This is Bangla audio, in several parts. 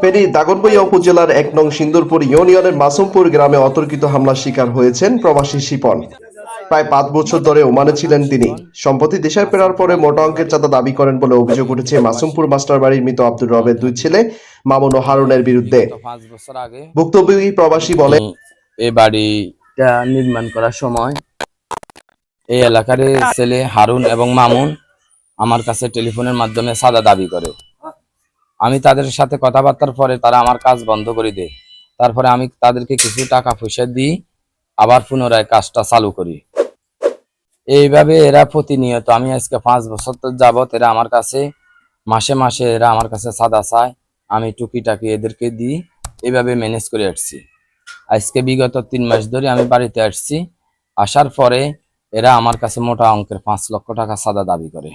ফেনী দাগনভূঞা উপজেলার এক নং সিন্দুরপুর ইউনিয়নের মাসুমপুর গ্রামে অতর্কিত হামলার শিকার হয়েছেন প্রবাসী শিপন। প্রায় পাঁচ বছর ধরে ওমানে ছিলেন তিনি। সম্প্রতি দেশে ফেরার পরে মোটা অঙ্কের চাঁদা দাবি করেন বলে অভিযোগ উঠেছে মাসুমপুর মাস্টার বাড়ির মৃত আব্দুর রবের দুই ছেলে মামুন ও হারুনের বিরুদ্ধে। ভুক্তভোগী প্রবাসী বলে এই বাড়িটা নির্মাণ করার সময় এই এলাকার ছেলে হারুন এবং মামুন আমার কাছে টেলিফোনের মাধ্যমে সাদা দাবি করে। আমি তাদের সাথে কথাবার্তার পরে তারা আমার কাজ বন্ধ করে দেয়। তারপরে আমি তাদেরকে কিছু টাকা পয়সা দিই আবার পুনরায় কাজটা চালু করি। এইভাবে এরা প্রতিনিয়ত, আমি আজকে পাঁচ বছর তো যাবত এরা আমার কাছে, মাসে মাসে এরা আমার কাছে সাদা চায়, আমি টুকিটাকি এদেরকে দিই, এইভাবে ম্যানেজ করে আসছি। আজকে বিগত তিন মাস ধরে আমি বাড়িতে আসছি, আসার পরে এরা আমার কাছে মোটা অঙ্কের পাঁচ লক্ষ টাকা সাদা দাবি করে।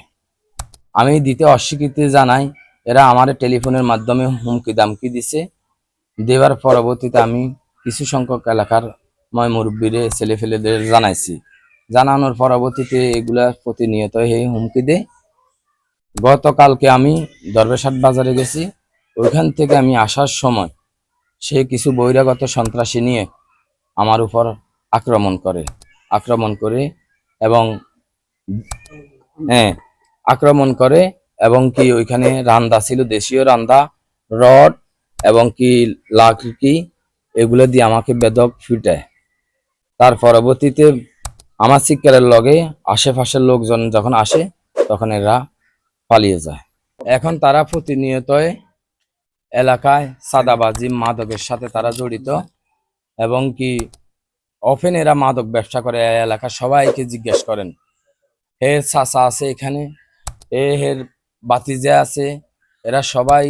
আমি দিতে অস্বীকৃতি জানাই এরা আমার টেলিফোনের মাধ্যমে হুমকি দামকি দিছে। দেওয়ার পরবর্তীতে আমি কিছু সংখ্যক এলাকার ময় মুরব্বীরে ছেলে ফেলেদের জানাইছি। জানানোর পরবর্তীতে এগুলা প্রতিনিয়ত এই হুমকি দেয়। গতকালকে আমি দরবেশাট বাজারে গেছি। ওইখান থেকে আমি আসার সময় সে কিছু বহিরাগত সন্ত্রাসী নিয়ে আমার উপর আক্রমণ করে। আক্রমণ করে এবং হ্যাঁ আক্রমণ করে এবং কি ওইখানে রান্দা ছিল, দেশীয় রান্দা, রড এবং কি লাকি এগুলো দিয়ে আমাকে বেদক ফিটায়। তার পরবর্তীতে আমার শিক্ষারের লগে আশেপাশের লোকজন যখন আসে, তখন এরা পালিয়ে যায়। এখন তারা প্রতিনিয়ত এলাকায় সাদাবাজি, মাদকের সাথে তারা জড়িত এবং কি অফেন এরা মাদক ব্যবসা করে এই এলাকার সবাইকে জিজ্ঞেস করেন, হে চাচা আছে এখানে? এ হের বাতিজা আছে, এরা সবাই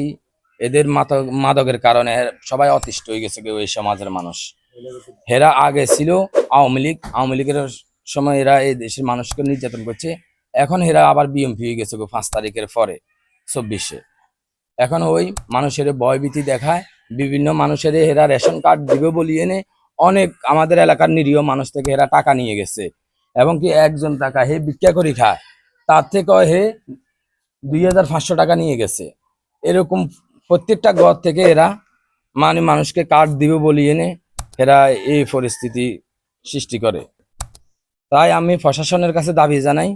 এদের মাদক মাদকের কারণে সবাই অতিষ্ঠ হয়ে গেছে কেউ এই সমাজের মানুষ। হেরা আগে ছিল আওয়ামী লীগ, আওয়ামী লীগের সময় এরা এই দেশের মানুষকে নির্যাতন করছে। এখন এরা আবার বিএমপি হয়ে গেছে পাঁচ তারিখের পরে, চব্বিশে। এখন ওই মানুষের ভয়ভীতি দেখায়, বিভিন্ন মানুষের এরা রেশন কার্ড দিবে বলি এনে অনেক আমাদের এলাকার নিরীহ মানুষ থেকে এরা টাকা নিয়ে গেছে। এবং কি একজন টাকা হে ভিক্ষা করি খায়, তার থেকে হে দুই হাজার পাঁচশো টাকা নিয়ে গেছে। এরকম প্রত্যেকটা ঘর থেকে এরা মানে মানুষকে কার্ড দিবে বলি এনে এরা এই পরিস্থিতি সৃষ্টি করে। তাই আমি প্রশাসনের কাছে দাবি জানাই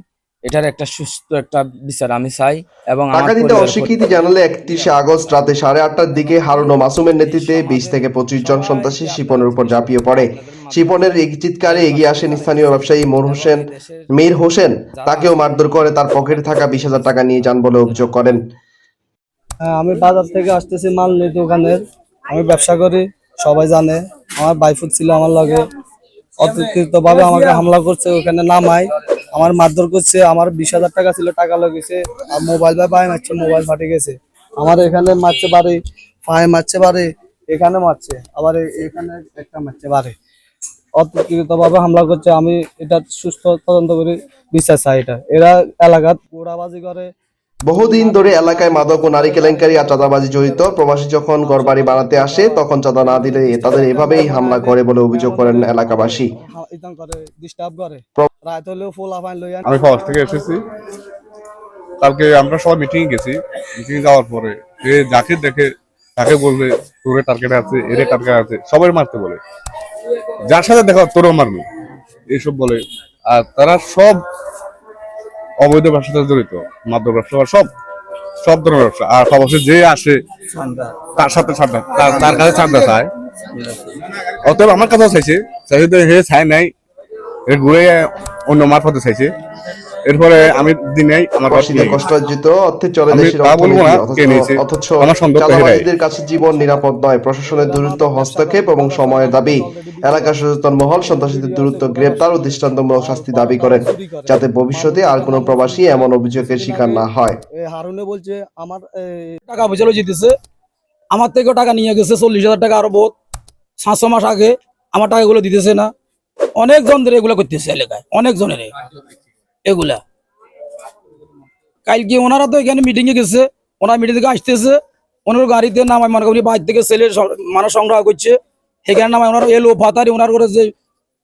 এটার একটা সুস্থ একটা বিচার আমি চাই এবং দিতে অস্বীকৃতি জানালে একত্রিশে আগস্ট রাতে সাড়ে আটটার দিকে হারুন ও মাসুমের নেতৃত্বে বিশ থেকে পঁচিশ জন সন্ত্রাসী শিপনের উপর ঝাঁপিয়ে পড়ে। শিপনের চিৎকারে এগিয়ে আসেন স্থানীয় ব্যবসায়ী মোর হোসেন মীর হোসেন। তাকেও মারধর করে তার পকেটে থাকা বিশ হাজার টাকা নিয়ে যান বলে অভিযোগ করেন। হ্যাঁ, আমি বাজার থেকে আসতেছি মাল নিয়ে দোকানের। আমি ব্যবসা করি সবাই জানে। আমার বাইফুট ছিল আমার লগে। অতর্কিত ভাবে আমাকে হামলা করছে ওখানে নামাই আমার মারধর করছে, আমার বিশ হাজার টাকা ছিল, টাকা লেগেছে আর মোবাইল বা পায়ে মারছে মোবাইল ফাটে গেছে। আমার এখানে মারছে বাড়ি পায়ে মারছে বাড়ি এখানে মারছে, আবার এখানে একটা মারছে বাড়ে অতর্কিত হামলা করছে, আমি এটা সুস্থ তদন্ত করি বিশ্বাস চাই এটা। এরা এলাকার গোড়াবাজি করে বহুদিন ধরে এলাকায় মাদক ও নারী কেলেঙ্কারি আর চাঁদাবাজি জড়িত। প্রবাসী যখন ঘরবাড়ি বানাতে আসে, তখন চাঁদা না দিলে তাদের এভাবেই হামলা করে বলে অভিযোগ করেন এলাকাবাসী। আমি ফরাস থেকে এসেছি। কালকে আমরা সবাই মিটিং গেছি। মিটিং যাওয়ার পরে যাকে দেখে, তাকে বলবে, তোরে টার্গেট আছে, এরে টার্গেট আছে। সবাই মারতে বলে। যার সাথে দেখা, তোরও মারবে। এইসব বলে। আর তারা সব অবৈধ ব্যবসার সাথে জড়িত মাদক ব্যবসা সব সব ধরনের ব্যবসা। আর সবশেষ যে আসে তার সাথে ছাড়া তার কাছে ছাড়া চায়। অতএব আমার কাছেও চাইছে চাইছে হে চাই নাই এ ঘুরে অন্য মারফতে চাইছে। এরপরে আমি দিনে আমার প্রবাসীদের কষ্টার্জিত অর্থে চলে আমি দেশের তা বলব না, অর্থনীতি কে নিয়েছে? অথচ। চাঁদাবাজীদের কাছে জীবন নিরাপদ নয় প্রশাসনের দ্রুত হস্তক্ষেপ এবং সময়ের দাবি। এলাকা সচেতন মহল সন্ত্রাসীদের দ্রুত গ্রেপ্তার ও দৃষ্টান্তমূলক শাস্তি দাবি করেন যাতে ভবিষ্যতে আর কোনো প্রবাসী এমন অভিযোগের শিকার না হয়। এই হারুনে বলছে আমার টাকা পয়সা জিতেছে আমার থেকেও টাকা নিয়ে গেছে চল্লিশ হাজার টাকা আরও বহুত। সাতশো মাস আগে আমার টাকাগুলো দিতেছে না। অনেক ধরে এগুলো করতেছে এলাকায় অনেক জনের এগুলা। কালকে ওনারা তো এখানে মিটিং এ গেছে ওনার মিটিং থেকে আসতেছে ওনার গাড়িতে নামায় মনে করি বাইর থেকে ছেলে মানুষ সংগ্রহ করছে সেখানে নামায় ওনার এলো ভাতারি ওনার করে যে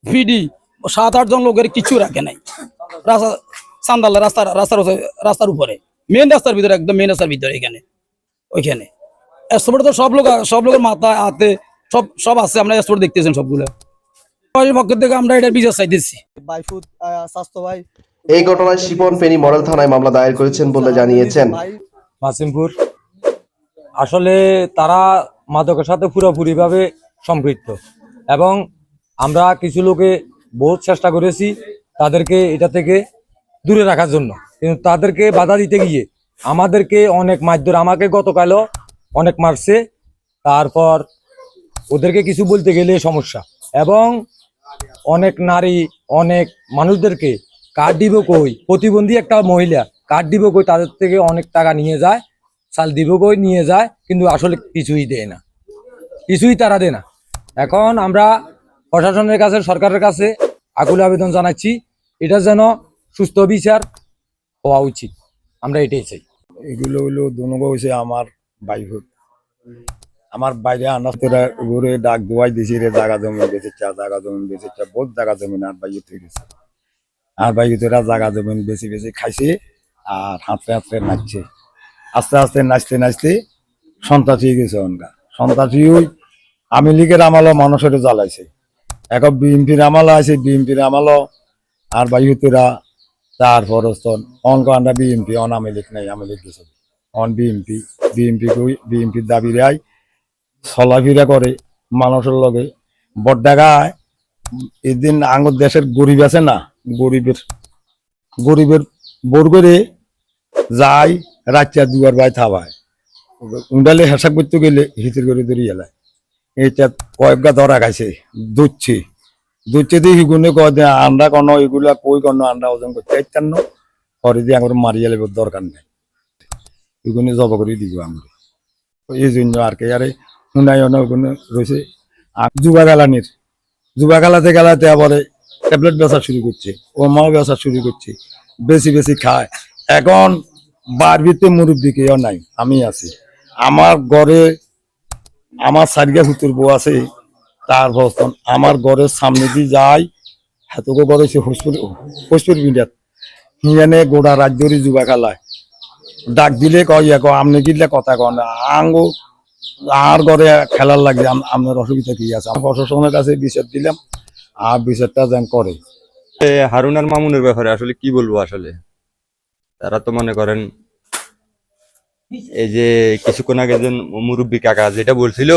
ফিডি সাত আট জন লোকের কিছু রাখে নাই। রাস্তা সান্দাল রাস্তার রাস্তার রাস্তার উপরে। মেন রাস্তার ভিতরে একদম মেন রাস্তার ভিতরে এখানে ওইখানে। এক্সপোর্টে তো সব লোক সব লোকের মাথা হাতে সব সব আছে আমরা এক্সপোর্ট দেখতেছেন সবগুলো। পক্ষ থেকে আমরা এটা বিচার চাইতেছি। বাইফুট আহ, স্বাস্থ্য ভাই এই ঘটনায় শিপন ফেনী মডেল থানায় মামলা দায়ের করেছেন বলে জানিয়েছেন। মাসিমপুর। আসলে তারা মাদকের সাথে পুরোপুরি ভাবে সম্পৃক্ত এবং আমরা কিছু লোকে বহুত চেষ্টা করেছি তাদেরকে এটা থেকে দূরে রাখার জন্য। কিন্তু তাদেরকে বাধা দিতে গিয়ে আমাদেরকে অনেক মারধর আমাকে গতকালও অনেক মারছে। তারপর ওদেরকে কিছু বলতে গেলে সমস্যা। এবং অনেক নারী, অনেক মানুষদেরকে কার্ড দিব কই? প্রতিবন্ধী একটা মহিলা। কার্ড দিব কই? তাদের থেকে অনেক টাকা নিয়ে যায় চাল দিব কই নিয়ে যায়, কিন্তু আসলে কিছুই দেয় না। কিছুই তারা দেয় না। এখন আমরা প্রশাসনের কাছে, সরকারের কাছে আকুল আবেদন জানাচ্ছি, এটা যেন সুস্থ বিচার হওয়া উচিত। আমরা এটাই চাই। এগুলো হলো দুনগো হয়েছে আমার বাইহুত আমার বাইরে আনাস্তরা ঘুরে ডাক দোয়াই দিছি রে, জাগা জমি বেঁচে চা জাগা জমি বেঁচে চা বহুত জাগা জমি আর বাইরে আর বাইরে জাগা জমিন বেশি বেশি খাইছে আর হাঁটতে হাঁটতে নাচছে। আস্তে আস্তে নাচতে নাচতে সন্ত্রাসী হয়ে গেছে অনকা সন্ত্রাসী ওই আমি লীগের আমালও মানুষের জ্বালাইছে। এখন বিএনপির আমালও আছে, বিএনপির আমালও। আর বাইহুতেরা তারপর অনক আমরা বিএনপি, অন আমি লীগ নাই, আমি লীগ গেছে। অন বিএনপি বিএনপি বিএনপির দাবি রায়, চলাফেরা করে মানুষের লগে। বড্ডাগায় এদিন আঙ্গুর দেশের গরিব আছে না গরিবের গরিবের বোর করে যায়, রাত্রা দুয়ার বাই থাবায়। উন্ডালে হেসাব করতে গেলে হিতের করে ধরে এলায়। এটা কয়েকগা ধরা খাইছে দুচ্ছে দুচ্ছে দিয়ে হিগুনে কয় আমরা কোনো এগুলা কই কোনো আমরা ওজন করতে চাইতাম না। পরে দিয়ে আমার মারিয়ে লেবে দরকার নেই। এগুলো জব করে দিব আমরা। এই জন্য আর কি, আরে শুনাই অনেক রয়েছে। যুবা গালানির যুবা গালাতে গালাতে আবার ট্যাবলেট বেচা শুরু করছে ও মাও বেচা শুরু করছে, বেশি বেশি খায়। এখন বারবিতে মুরব্বী কেউ নাই, আমি আছি। আমার ঘরে আমার সারিয়া হুতুর বউ আছে, তার বস্তন আমার ঘরের সামনে দিয়ে যাই হাতকে ঘরে সে হোসপুর হোসপুর মিডিয়াত হিয়ানে গোড়া রাজ্যরই যুবা খেলায়। ডাক দিলে কয়, ইয়া কয় আমনে গিলে কথা কন? আঙ্গো আর ঘরে খেলার লাগে আপনার অসুবিধা কি আছে? আমার প্রশাসনের কাছে বিচার দিলাম। আর বিচারটা যেন করে। হারুন আর মামুনের ব্যাপারে আসলে কি বলব আসলে? তারা তো মনে করেন, এই যে কিছুক্ষণ আগে যে মুরব্বী কাকা যেটা বলছিল,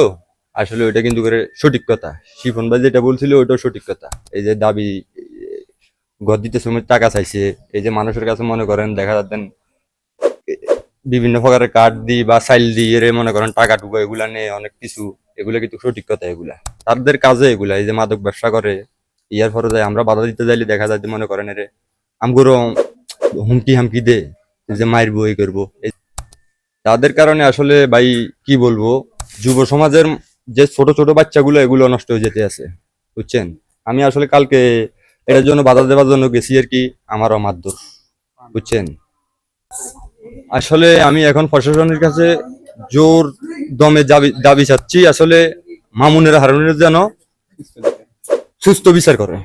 আসলে ওইটা কিন্তু করে সঠিক কথা। শিফন ভাই যেটা বলছিল, ওইটাও সঠিক কথা। এই যে দাবি, ঘর দিতে সময় টাকা চাইছে, এই যে মানুষের কাছে মনে করেন দেখা যাচ্ছেন বিভিন্ন প্রকারের কার্ড দি বা সাইল দি এর মনে করেন টাকা টুকু এগুলা নিয়ে অনেক কিছু। এগুলা কিন্তু সঠিক কথা এগুলা। তাদের কাজে এগুলা, এই যে মাদক ব্যবসা করে ইয়ার পরে যায়, আমরা বাধা দিতে যাইলে দেখা যায় মনে করেন এরে আমগুলো হুমকি হামকি দে, যে মারবো, এই করব। তাদের কারণে আসলে ভাই, কি বলব, যুব সমাজের যে ছোট ছোট বাচ্চাগুলো, এগুলো নষ্ট হয়ে যেতে আছে, বুঝছেন? আমি আসলে কালকে এটার জন্য বাধা দেওয়ার জন্য গেছি আর কি, আমারও মারধর, বুঝছেন? আসলে আমি এখন প্রশাসনের কাছে জোর দমে দাবি দাবি চাচ্ছি, আসলে মামুনের হারুনের যেন সুস্থ বিচার করে।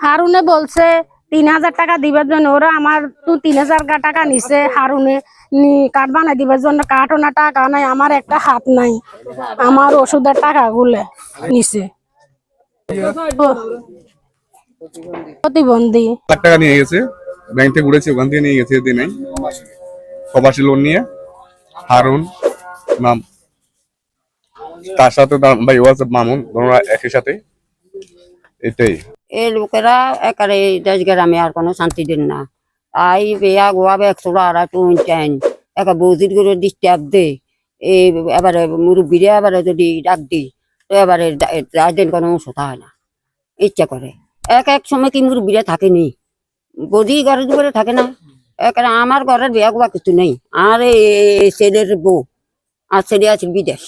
হারুনে বলছে তিন হাজার টাকা দিবার জন্য। ওরা আমার তো তিন হাজার টাকা নিছে হারুনে। নি কার্ড বানাই দিবার জন্য। কার্ডও না টাকা নাই আমার একটা হাত নাই। আমার ওষুধের টাকা গুলে নিছে প্রতিবন্ধী। লাখ টাকা নিয়ে গেছে। ব্যাংক থেকে উঠেছে ওখান থেকে নিয়ে গেছে দিনে প্রবাসী লোন নিয়ে হারুন নাম তার সাথে তার ভাই ও আছে মামুন ওরা একই সাথে। এটাই এই লোকেরা একারে দেশ গ্রামে আর কোনো শান্তি দিন না আই বেয়া গোয়া বে একশো আড়াই টুন চাইন একা বৌদির করে ডিস্টার্ব দে এই এবারে মুরব্বীরে এবারে যদি ডাক দি তো এবারে রাজদিন কোনো সোতা হয় না ইচ্ছা করে এক এক সময় কি মুরব্বীরা থাকেনি বৌদি ঘরের দুপুরে থাকে না একারে আমার ঘরের বিয়া গোয়া কিছু নেই আর ছেলের বউ আর ছেলে আছে বিদেশ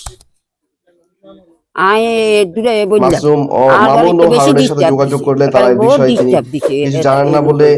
মাসুম ও মামুন ও হারুনের সাথে যোগাযোগ করলে তারা এই জানেন না বলে।